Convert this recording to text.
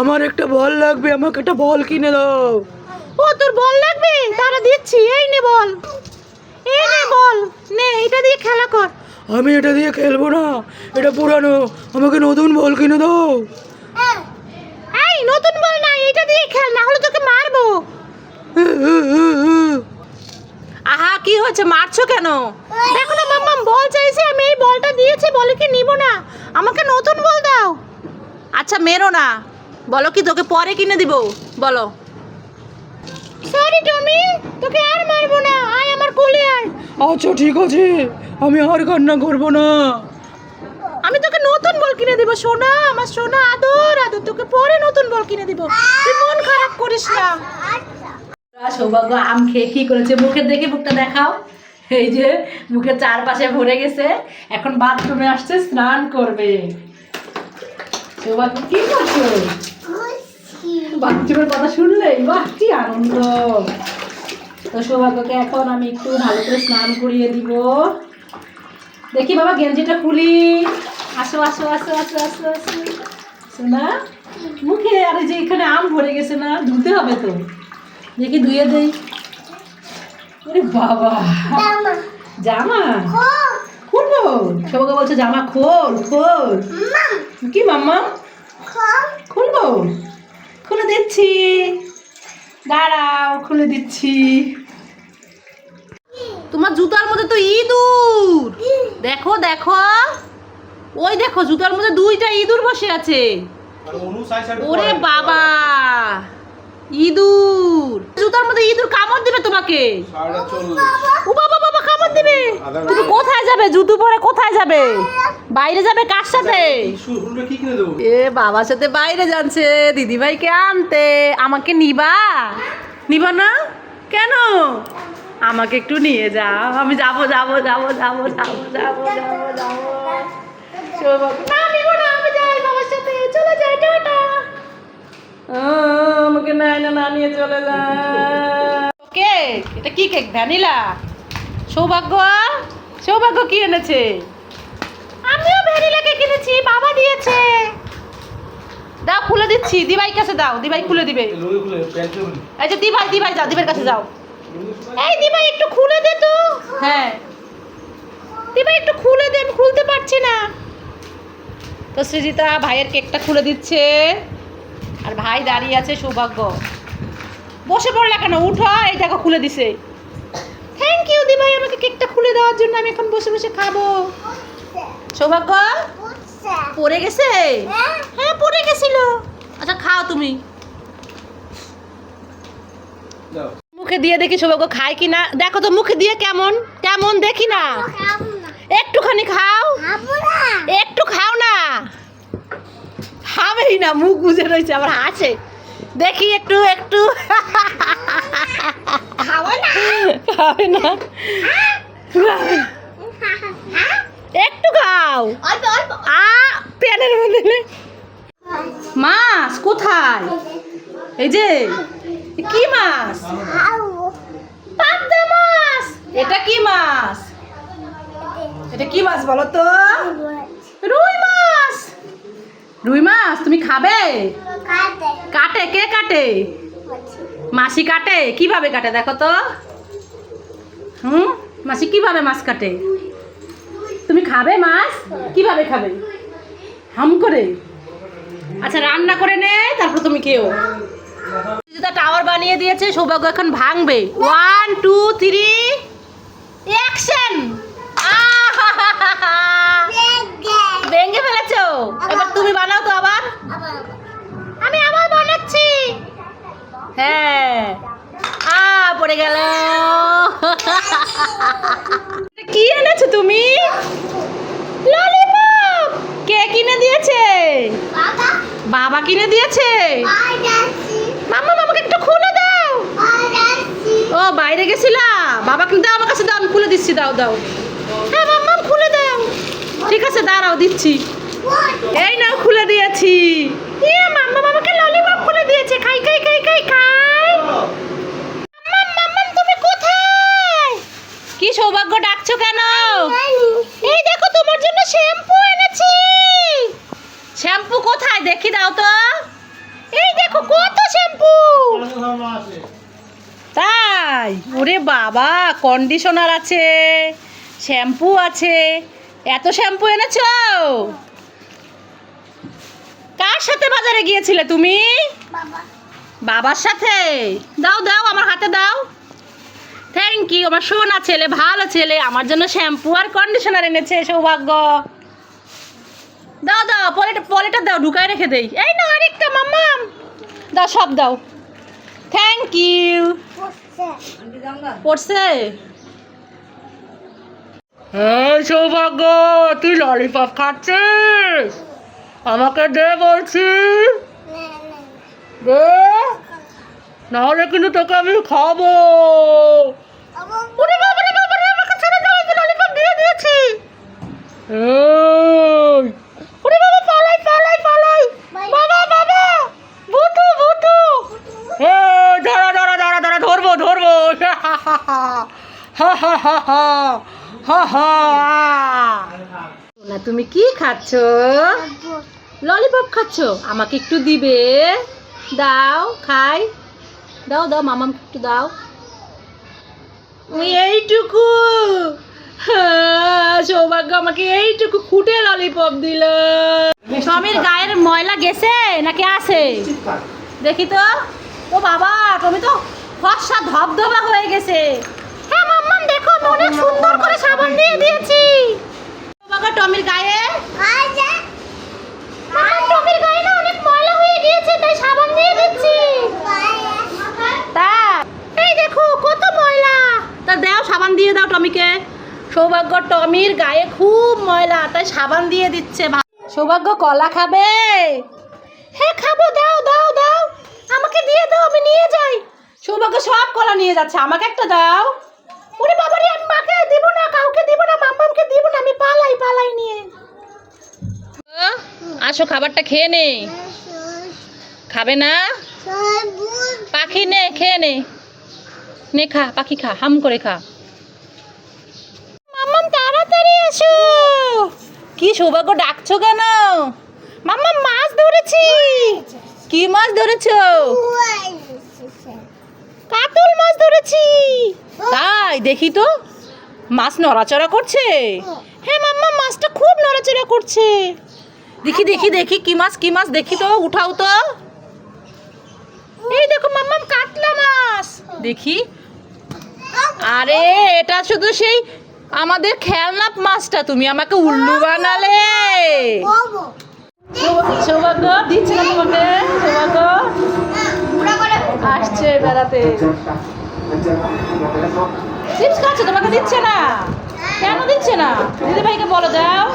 আমার একটা বল লাগবে আমাকে একটা বল কিনে দাও। ও তোর বল লাগবে? তারা দিচ্ছি। এই নে বল। এই নে বল। নে এটা দিয়ে খেলা কর। আমি এটা দিয়ে খেলব না। এটা পুরানো। আমাকে নতুন বল কিনে দাও। এই নতুন বল না এটা দিয়ে খেল না হলে তোকে মারবো। আহা কি হচ্ছে মারছো কেন? দেখো না মাম্মাম বল চাইছে আমি এই বলটা দিয়েছি বলে কি নিব না? আমাকে নতুন বল দাও। আচ্ছা মেরো না। বলো কি তোকে পরে কিনে দিব? বলো। সরি টমি তোকে আর মারবো না। আয় আমার কোলে আয়। আচ্ছা ঠিক আছে। আমি আর কান্না করব না। আমি তোকে নতুন বল কিনে দিব সোনা। আমার সোনা আদর আদর। তোকে পরে নতুন বল কিনে দিব। তুই মন খারাপ করিস না। সৌভাগ্য আম খেয়ে কি করেছে? মুখের দেখে মুখটা দেখাও। এই যে মুখের চারপাশে ভরে গেছে। এখন বাথরুমে আসছে স্নান করবে। সৌভাগ্য কি করছ? বাথরুমের কথা শুনলে বাহ কি আনন্দ। তো সৌভাগ্যকে এখন আমি একটু ভালো করে স্নান করিয়ে দিব। দেখি বাবা গেঞ্জিটা খুলি। আসো আসো আসো আসো আসো আসো। শোনা মুখে আরে যে এখানে আম ভরে গেছে না ধুতে হবে তো। দেখি ধুয়ে দেই। ওরে বাবা। জামা। খুলবো? সবাইকে বলছে জামা খোল খোল। কি মাম্মা খুলবো খুলে। দিচ্ছি। দাঁড়াও খুলে দিচ্ছি। তোমার জুতার মধ্যে তো ইঁদুর। দেখো দেখো। ওই দেখো জুতার মধ্যে দুইটা ইঁদুর বসে আছে। ওরে বাবা। ইঁদুর। জুতার মধ্যে ইঁদুর কামড় দিবে তোমাকে। ও বাবা বাবা দিবে? তুমি কোথায় যাবে? জুতো পরে কোথায় যাবে? বাইরে যাবে কার সাথে? এ বাবার সাথে বাইরে যাচ্ছে। দিদিভাইকে আনতে। আমাকে নিবা? নিবা না? কেন? আমাকে একটু নিয়ে যাও। আমি যাব যাব যাব যাব যাব যাব যাব যাব। না নিবো না আমি যাই বাবার সাথে। চলে যাই টাটা। আমাকে না না নিয়ে চলে যায়। ওকে এটা কি কেক? ভ্যানিলা? সৌভাগ্য সৌভাগ্য কি এনেছে? আমিও ভ্যানিলা কেক এনেছি বাবা দিয়েছে। দাও, খুলে দিচ্ছি দিবাই কাছে দাও দিবাই খুলে দিবে। এই যে দিভাই দিভাই, যাও দিবার কাছে যাও। এই দিভাই, একটু খুলে দে তো। হ্যাঁ। দিভাই, একটু খুলে দে, আমি খুলতে পারছি না। তো সৃজিতা, ভাইয়ের কেকটা খুলে দিচ্ছে। আর ভাই দাঁড়িয়ে আছে, সৌভাগ্য। বসে পড়লা কেন? উঠো, এই দেখো, খুলে দিছে। দিভাই আমাকে কেকটা খুলে দেওয়ার জন্য আমি এখন বসে বসে খাব। সৌভাগ্য? পড়ে গেছে? হ্যাঁ পড়ে গেছিল। আচ্ছা খাও তুমি। মুখে দিয়ে দেখি সৌভাগ্য খায় কি না দেখো তো মুখে দিয়ে কেমন? কেমন দেখি না। একটুখানি খাও। একটু খাও না। খাবেই না মুখ বুঝে রয়েছে আবার হাসে দেখি একটু একটু খাবে না খাবে না। একটু খাও। আ প্যানের মধ্যে মাছ কোথায়? এই যে কি মাছ? পাবদা মাছ। এটা কি মাছ? এটা কি মাছ বলো তো? রুই মাছ। রুই মাছ তুমি খাবে? কাটে কে কাটে? মাসি কাটে। কীভাবে কাটে দেখো তো। হুম? মাসি কীভাবে মাছ কাটে? তুমি খাবে মাছ? কীভাবে খাবে? হাম করে। আচ্ছা রান্না করে নে তারপর তুমি খেও যেটা টাওয়ার বানিয়ে দিয়েছে সৌভাগ্য এখন ভাঙবে। ওয়ান টু থ্রি অ্যাকশন ভেঙে ফেলেছো? এবার তুমি বানাও তো আবার। আমি আবার বানাচ্ছি। হ্যাঁ। আ পড়ে গেল। কি এনেছো তুমি? ললিপপ কে কিনে দিয়েছে? বাবা কিনে দিয়েছে? মাম্মা আমাকে একটু খুলে দাও। ও, বাইরে গেছিলা? বাবা কিন্তু দাও আমার কাছে দাও, আমি খুলে দিচ্ছি, দাও দাও। হ্যাঁ মাম্মা, খুলে দাও। ঠিক আছে, দাঁড়াও, দিচ্ছি। এই নাও, খুলে দিয়েছি। ইয়ে মাম্মা আমাকে ললিপপ খুলে দিয়েছে। খাই খাই খাই খাই খাই। সৌভাগ্য ডাকছো কেন? এই দেখো তোমার জন্য শ্যাম্পু এনেছি। শ্যাম্পু কোথায়? দেখি দাও তো। এই দেখো কত শ্যাম্পু। তাই ওরে বাবা কন্ডিশনার আছে শ্যাম্পু আছে। এত শ্যাম্পু এনেছো? কার সাথে বাজারে গিয়েছিলে তুমি? বাবার সাথে? দাও দাও আমার হাতে দাও। থ্যাংক ইউ আমার সোনা ছেলে ভালো ছেলে। আমার জন্য শ্যাম্পু আর কন্ডিশনার এনেছে সৌভাগ্য। দাও দাও পলিটা পলেটা দাও ঢুকায় রেখে দেই। এই না আরেকটা মাম্মাম। দাও সব দাও। থ্যাংক ইউ পড়ছে। এই সৌভাগ্য তুই ললিপপ খাচ্ছিস? আমাকে দে বলছি। দে। নাহলে কিন্তু তোকে আমি খাব ধরবো ধরবো। না তুমি কি খাচ্ছ? ললিপপ খাচ্ছ? আমাকে একটু দিবে। দাও খাই। দাও দাও মামাম একটু দাও। এইটুকু হ্যাঁ, সৌভাগ্য আমাকে এইটুকু খুঁটে ললিপপ দিল। স্বামীর গায়ের ময়লা গেছে নাকি আছে? দেখি তো। ও বাবা তুমি তো ফর্সা ধবধবা হয়ে গেছে। হ্যাঁ মাম্মাম দেখো অনেক সুন্দর করে সাবান দিয়ে দিয়েছি। বাবা টমির গায়ে মাম্মাম, টমির গায়ে না অনেক ময়লা হয়ে গিয়েছে তাই সাবান দিয়ে দিচ্ছি তা এই দেখো কত ময়লা। তা দাও সাবান দিয়ে দাও টমিকে। সৌভাগ্য টমির গায়ে খুব ময়লা তাই সাবান দিয়ে দিচ্ছে সৌভাগ্য কলা খাবে? হ্যাঁ খাব দাও দাও দাও। আমাকে দিয়ে দাও আমি নিয়ে যাই। সৌভাগ্য সব কলা নিয়ে যাচ্ছে আমাকে একটা দাও। ওরে বাবা রে আমি মাকে দিব না কাউকে দিব না মাম্মামকে দিব না আমি পালাই পালাই নিয়ে। আসো খাবারটা খেয়ে নে। খাবে না? পাখি নে খেয়ে নে। নে খা, পাখি খা, হাম করে খা। মাম্মাম, তাড়াতাড়ি এসো। কি সৌভাগ্য, ডাকছো কেন? মাম্মাম, মাছ ধরেছি। কি মাছ ধরেছো? কাতল মাছ ধরেছি। তাই, দেখি তো। মাছ নড়াচড়া করছে? হ্যাঁ মাম্মা মাছটা খুব নড়াচড়া করছে। দেখি দেখি দেখি, কি মাছ কি মাছ, দেখি তো, উঠাও তো। এই দেখো, মাম্মাম, কাতলা মাছ। দেখি। আরে, এটা শুধু সেই আমাদের খেলনা মাছটা, তুমি আমাকে উল্লু বানালে। আসছে বেড়াতে। তোমাকে দিচ্ছে না? কেন দিচ্ছে না? দিদি ভাইকে বলো, দাও।